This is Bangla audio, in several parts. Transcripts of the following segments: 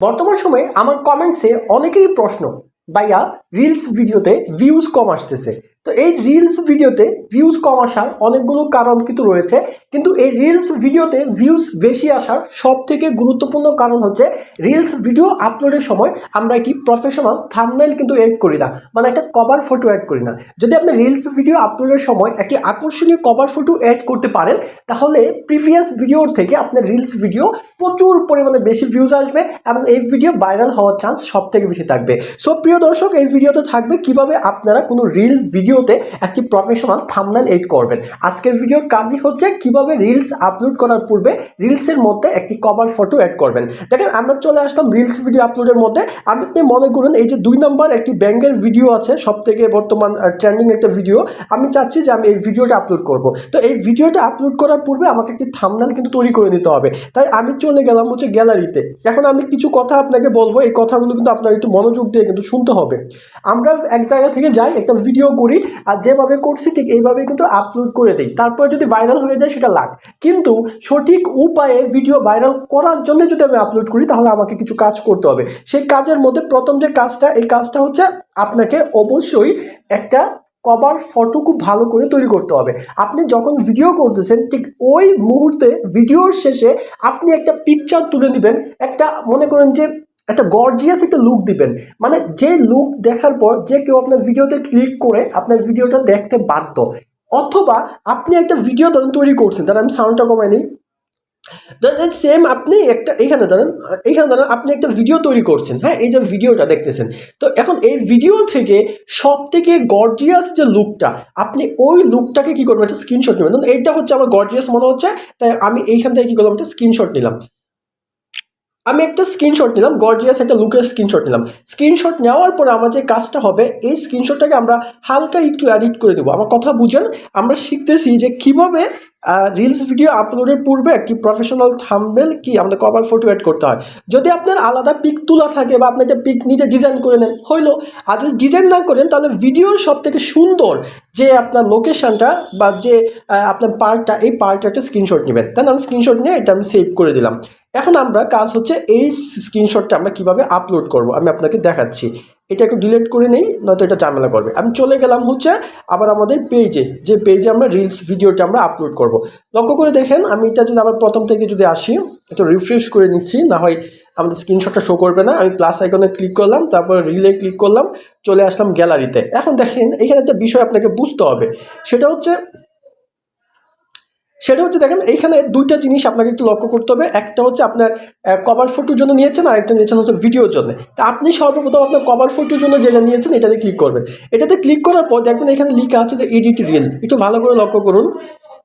বর্তমান সময়ে আমার কমেন্টসে অনেকেরই প্রশ্ন ভাইয়া রিলস ভিডিওতে ভিউজ কম আসতেছে তো এই রিলস ভিডিওতে ভিউজ কম আসার অনেকগুলো কারণ কিন্তু রয়েছে। কিন্তু এই রিলস ভিডিওতে ভিউজ বেশি আসার সব থেকে গুরুত্বপূর্ণ কারণ হচ্ছে রিলস ভিডিও আপলোডের সময় আমরা কি প্রফেশনাল থামনেল কিন্তু এড করি না মানে একটা কভার ফটো অ্যাড করি না। যদি আপনি রিলস ভিডিও আপলোডের সময় একটি আকর্ষণীয় কভার ফটো অ্যাড করতে পারেন, তাহলে প্রিভিয়াস ভিডিওর থেকে আপনার রিলস ভিডিও প্রচুর পরিমাণে বেশি ভিউজ আসবে এবং এই ভিডিও ভাইরাল হওয়ার চান্স সব থেকে বেশি থাকবে। সো প্রিয় দর্শক, এই ভিডিওতে থাকবে কীভাবে আপনারা কোনো রিল ভিডিওতে একটি প্রফেশনাল থামনেল এড করবেন। আজকের ভিডিওর কাজই হচ্ছে কীভাবে রিলস আপলোড করার পূর্বে রিলসের মধ্যে একটি কভার ফটো অ্যাড করবেন। দেখেন, আমরা চলে আসলাম রিলস ভিডিও আপলোডের মধ্যে। আপনি মনে করুন এই যে দুই নম্বর একটি ব্যাংকের ভিডিও আছে সব থেকে বর্তমান ট্রেন্ডিং একটা ভিডিও আমি চাচ্ছি যে আমি এই ভিডিওটা আপলোড করব। তো এই ভিডিওটা আপলোড করার পূর্বে আমাকে একটি থামনেল কিন্তু তৈরি করে নিতে হবে। তাই আমি চলে গেলাম হচ্ছে গ্যালারিতে এখন আমি কিছু কথা আপনাকে বলব, এই কথাগুলো কিন্তু আপনার একটু মনোযোগ দিয়ে কিন্তু শুনতে হবে। আমরা এক জায়গা থেকে যাই, একটা ভিডিও করি আর যেভাবে করছি ঠিক এইভাবে কিন্তু আপলোড করে দিই। তারপর যদি ভাইরাল হয়ে যায় সেটা লাগ। কিন্তু সঠিক উপায়ে ভিডিও ভাইরাল করার জন্য যদি আমি আপলোড করি, তাহলে আমাকে কিছু কাজ করতে হবে। সেই কাজের মধ্যে প্রথম যে কাজটা, এই কাজটা হচ্ছে আপনাকে অবশ্যই একটা কভার ফটো খুব ভালো করে তৈরি করতে হবে। আপনি যখন ভিডিও করতেছেন, ঠিক ওই মুহূর্তে ভিডিওর শেষে আপনি একটা পিকচার তুলে দিবেন, একটা মনে করেন যে একটা গর্জিয়াস একটা লুক দিবেন। মানে যে লুক দেখার পর যে কেউ আপনার ভিডিওতে ক্লিক করে আপনার ভিডিওটা দেখতে বাধ্য। অথবা আপনি একটা ভিডিও ধরেন তৈরি করছেন, ধরেন আমি সাউন্ডটা কমাই নিই। ধরেন সেম আপনি একটা এইখানে ধরেন এইখানে ধরেন আপনি একটা ভিডিও তৈরি করছেন হ্যাঁ? এই যে ভিডিওটা দেখতেছেন। তো এখন এই ভিডিও থেকে সব থেকে গর্জিয়াস যে লুকটা আপনি ওই লুকটাকে কি করবেন? একটা স্ক্রিনশট নেবেন। ধরুন এইটা হচ্ছে আমার গর্জিয়াস মনে হচ্ছে, তাই আমি এইখান থেকে কী করলাম? একটা স্ক্রিনশট নিলাম। আমি একটা স্ক্রিনশট নিলাম গর্জিয়াস একটা লুকের স্ক্রিনশট নিলাম। স্ক্রিনশট নেওয়ার পরে আমার যে কাজটা হবে, এই স্ক্রিনশটটাকে আমরা হালকা একটু এডিট করে দেবো। আমার কথা বুঝেন, আমরা শিখতেছি যে কীভাবে রিলস ভিডিও আপলোডের পূর্বে একটি প্রফেশনাল থাম্বেল কি আমাদের কভার ফটো অ্যাড করতে হয়। যদি আপনার আলাদা পিক তোলা থাকে বা আপনি একটা পিক নিজে ডিজাইন করে নেন, হইল, আর যদি ডিজাইন না করেন, তাহলে ভিডিওর সব থেকে সুন্দর যে আপনার লোকেশনটা বা যে আপনার পার্টটা এই পার্টটা একটা স্ক্রিনশট নেবেন। তাই আমি স্ক্রিনশট নিয়ে এটা আমি সেভ করে দিলাম। এখন আমরা কাজ হচ্ছে এই স্ক্রিনশটটা আমরা কীভাবে আপলোড করব, আমি আপনাকে দেখাচ্ছি। এটা একটু ডিলিট করে নেই, নয়তো এটা ঝামেলা করবে। আমি চলে গেলাম হচ্ছে আবার আমাদের পেজে যে পেজে আমরা রিলস ভিডিওটা আমরা আপলোড করব। লক্ষ্য করে দেখেন, আমি এটা যদি আবার প্রথম থেকে যদি আসি, একটু রিফ্রেশ করে নিচ্ছি, না হয় আমাদের স্ক্রিনশটটা শো করবে না। আমি প্লাস আইকনে ক্লিক করলাম, তারপর রিলে ক্লিক করলাম, চলে আসলাম গ্যালারিতে এখন দেখেন, এখানে একটা বিষয় আপনাকে বুঝতে হবে। সেটা হচ্ছে সেটা হচ্ছে দেখেন, এইখানে দুইটা জিনিস আপনাকে একটু লক্ষ্য করতে হবে। একটা হচ্ছে আপনার কভার ফটোর জন্য নিয়েছেন আর একটা নিয়েছেন হচ্ছে ভিডিওর জন্য। তা আপনি সর্বপ্রথম আপনার কভার ফটোর জন্য যেটা নিয়েছেন, এটাতে ক্লিক করবেন। এটাতে ক্লিক করার পর দেখবেন এখানে লিখা আছে যে এডিট রিল একটু ভালো করে লক্ষ্য করুন।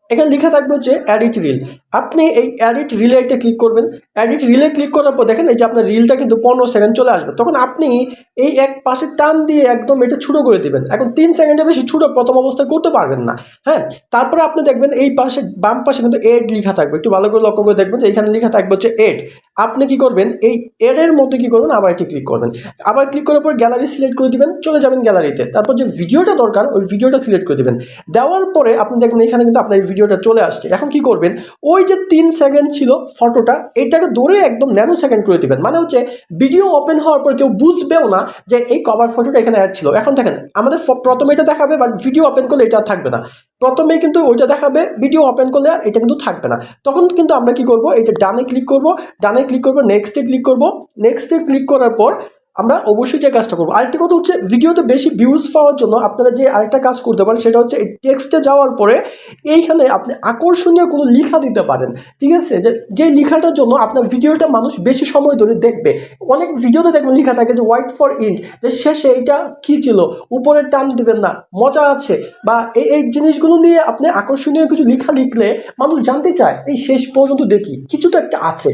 এখানে লেখা থাকবে হচ্ছে অ্যাডিট রিল আপনি এই অ্যাডিট রিলে একটা ক্লিক করবেন। অ্যাডিট রিলে ক্লিক করার পর দেখেন এই যে আপনার রিলটা কিন্তু পনেরো সেকেন্ড চলে আসবে। তখন আপনি এই এক পাশে টান দিয়ে একদম এটা ছুটো করে দেবেন। এখন তিন সেকেন্ডের বেশি ছুটো প্রথম অবস্থায় করতে পারবেন না। হ্যাঁ? তারপরে আপনি দেখবেন এই পাশে বাম পাশে কিন্তু এড লেখা থাকবে। একটু ভালো করে লক্ষ্য করে দেখবেন যে এখানে লেখা থাকবে হচ্ছে এড আপনি কি করবেন? এই এডের মধ্যে কি করবেন? আবার একটি ক্লিক করবেন। আবার ক্লিক করার পর গ্যালারি সিলেক্ট করে দিবেন, চলে যাবেন গ্যালারিতে তারপর যে ভিডিওটা দরকার, ওই ভিডিওটা সিলেক্ট করে দিবেন। দেওয়ার পরে আপনি দেখবেন এখানে কিন্তু আপনার ভিডিওটা চলে আসছে। এখন কি করবেন? ওই যে তিন সেকেন্ড ছিল ফটোটা এটাকে ধরে একদম ন্যানো সেকেন্ড করে দিবেন। মানে হচ্ছে ভিডিও ওপেন হওয়ার পর কেউ বুঝবেও না যে এই কভার ফটোটা এখানে অ্যাড ছিল। এখন দেখেন, আমাদের প্রথমে এটা দেখাবে বাট ভিডিও ওপেন করলে এটা থাকবে না। প্রথমেই কিন্তু ওইটা দেখাবে ভিডিও ওপেন করলে আর এটা কিন্তু থাকবে না। তখন কিন্তু আমরা কি করব, এই যে ডানে ক্লিক করব, ডানে ক্লিক করব নেক্সটে ক্লিক করব। নেক্সটে ক্লিক করার পর আমরা অবশ্যই যে কাজটা করব। আরেকটি কথা হচ্ছে, ভিডিওতে বেশি ভিউজ পাওয়ার জন্য আপনারা যে আরেকটা কাজ করতে পারেন, সেটা হচ্ছে টেক্সটে যাওয়ার পরে এইখানে আপনি আকর্ষণীয় কোনো লেখা দিতে পারেন। ঠিক আছে? যে যে লেখাটার জন্য আপনার ভিডিওটা মানুষ বেশি সময় ধরে দেখবে। অনেক ভিডিওতে দেখবেন লেখা থাকে যে হোয়াইট ফর ইন্ট যে শেষে এটা কী ছিল? উপরে টান দিবেন না, মজা আছে। বা এই এই জিনিসগুলো নিয়ে আপনি আকর্ষণীয় কিছু লেখা লিখলে মানুষ জানতে চায়, এই শেষ পর্যন্ত দেখি। কিছু তো একটা আছে।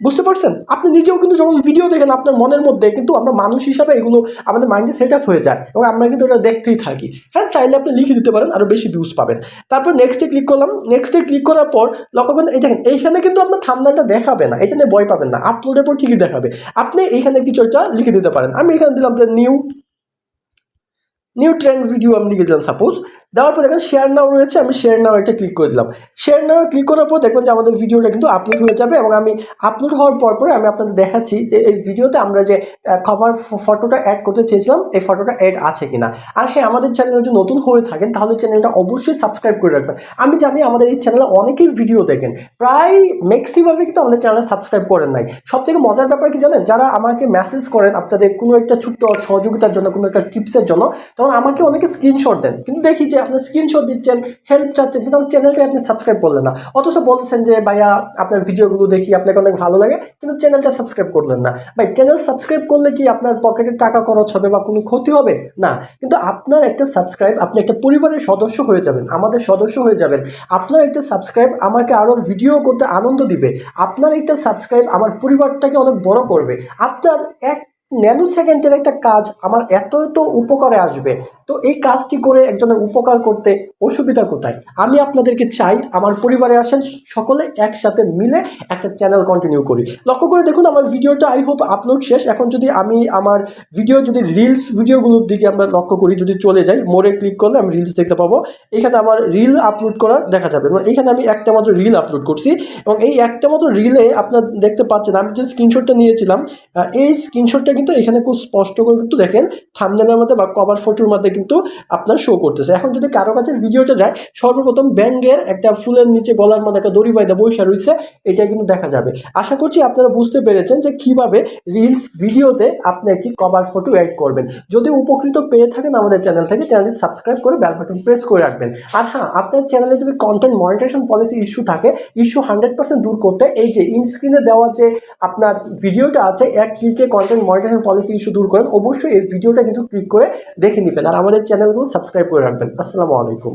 বুঝতে পারছেন? আপনি নিজেও কিন্তু যখন ভিডিও দেখেন, আপনার মনের মধ্যে কিন্তু আমরা মানুষ হিসাবে এগুলো, আমাদের মাইন্ডে সেট আপ হয়ে যায় এবং আমরা কিন্তু ওটা দেখতেই থাকি। হ্যাঁ চাইলে আপনি লিখে দিতে পারেন আরও বেশি ভিউজ পাবেন। তারপর নেক্সটে ক্লিক করলাম। নেক্সটে ক্লিক করার পর লক্ষ্য করেন, এই দেখেন, এইখানে কিন্তু আপনার থামনালটা দেখাবে না, এটা নিয়ে পাবেন না আপলোডের পর ঠিকই দেখাবে। আপনি এইখানে কিছু একটা লিখে দিতে পারেন। আমি এখানে দিলাম যে নিউ নিউ ট্রেন্ড ভিডিও আমি লিখে দিলাম সাপোজ দেওয়ার পর দেখেন শেয়ার নাও রয়েছে, আমি শেয়ার নাও একটা ক্লিক করে দিলাম। শেয়ার নাও ক্লিক করার পর দেখবেন যে আমাদের ভিডিওটা কিন্তু আপলোড হয়ে যাবে এবং আমি আপলোড হওয়ার পর পরে আমি আপনাদের দেখাচ্ছি যে এই ভিডিওতে আমরা যে কভার ফটোটা অ্যাড করতে চেয়েছিলাম, এই ফটোটা অ্যাড আছে কিনা। আর হ্যাঁ আমাদের চ্যানেলে যদি নতুন হয়ে থাকেন, তাহলে চ্যানেলটা অবশ্যই সাবস্ক্রাইব করে রাখবেন। আমি জানি আমাদের এই চ্যানেলে অনেকেই ভিডিও দেখেন, প্রায় ম্যাক্সিমামে কিন্তু আমাদের চ্যানেল সাবস্ক্রাইব করেন নাই। সব থেকে মজার ব্যাপার কি জানেন? যারা আমাকে মেসেজ করেন আপনাদের কোনো একটা ছোট্ট সহযোগিতার জন্য, কোনো একটা টিপসের জন্য তখন আমাকে অনেকে স্ক্রিনশট দেন। কিন্তু দেখি যে আপনি স্ক্রিনশট দিচ্ছেন হেল্প চাচ্ছেন, কিন্তু আমার চ্যানেলকে আপনি সাবস্ক্রাইব করলেন না। অথচ বলছেন যে, ভাইয়া, আপনার ভিডিওগুলো দেখি আপনাকে অনেক ভালো লাগে। কিন্তু চ্যানেলটা সাবস্ক্রাইব করলেন না। ভাই চ্যানেল সাবস্ক্রাইব করলে কি আপনার পকেটে টাকা খরচ হবে বা কোনো ক্ষতি হবে? না। কিন্তু আপনার একটা সাবস্ক্রাইব আপনি একটা পরিবারের সদস্য হয়ে যাবেন, আমাদের সদস্য হয়ে যাবেন। আপনার একটা সাবস্ক্রাইব আমাকে আরও ভিডিও করতে আনন্দ দিবে। আপনার একটা সাবস্ক্রাইব আমার পরিবারটাকে অনেক বড় করবে। আপনার এক ন্যানো সেকেন্ডের একটা কাজ আমার এত এত উপকারে আসবে। তো এই কাজটি করে একজনের উপকার করতে অসুবিধা কোথায়? আমি আপনাদেরকে চাই আমার পরিবারে আসেন, সকলে একসাথে মিলে একটা চ্যানেল কন্টিনিউ করি। লক্ষ্য করে দেখুন আমার ভিডিওটা আই হোপ আপলোড শেষ। এখন যদি আমি আমার ভিডিও যদি রিলস ভিডিওগুলোর দিকে আমরা লক্ষ্য করি, যদি চলে যাই, মোড়ে ক্লিক করলে আমি রিলস দেখতে পাবো। এখানে আমার রিল আপলোড করা দেখা যাবে। এখানে আমি একটা মাত্র রিল আপলোড করছি। এবং এই একটা মাত্র রিলে আপনার দেখতে পাচ্ছেন, আমি যে স্ক্রিনশটটা নিয়েছিলাম এই স্ক্রিনশটটা কিন্তু এখানে খুব স্পষ্ট করে কিন্তু দেখেন থামনেলের মধ্যে বা কভার ফটোর মধ্যে কিন্তু আপনার শো করতেছে। এখন যদি কারও কাছে ভিডিওটা যায়, সর্বপ্রথম ব্যাঙ্গের একটা ফুলের নিচে গলার মধ্যে একটা দড়ি বাইদা বৈশা রয়েছে, এটা কিন্তু দেখা যাবে। আশা করছি আপনারা বুঝতে পেরেছেন যে কীভাবে রিলস ভিডিওতে আপনি একটি কভার ফটো অ্যাড করবেন। যদি উপকৃত পেয়ে থাকেন আমাদের চ্যানেল থেকে চ্যানেলটি সাবস্ক্রাইব করে বেল বাটন প্রেস করে রাখবেন। আর হ্যাঁ আপনার চ্যানেলে যদি কন্টেন্ট মনিটেশন পলিসি ইস্যু থাকে ইস্যু হান্ড্রেড দূর করতে এই যে ইনস্ক্রিনে দেওয়া যে আপনার ভিডিওটা আছে, এক ক্লিকে কন্টেন্ট মনিটেশন পলিসি ইস্যু দূর করেন, অবশ্যই এই ভিডিওটা কিন্তু ক্লিক করে দেখে নেবেন। আর আমাদের চ্যানেলগুলো সাবস্ক্রাইব করে রাখবেন। আসসালামু আলাইকুম।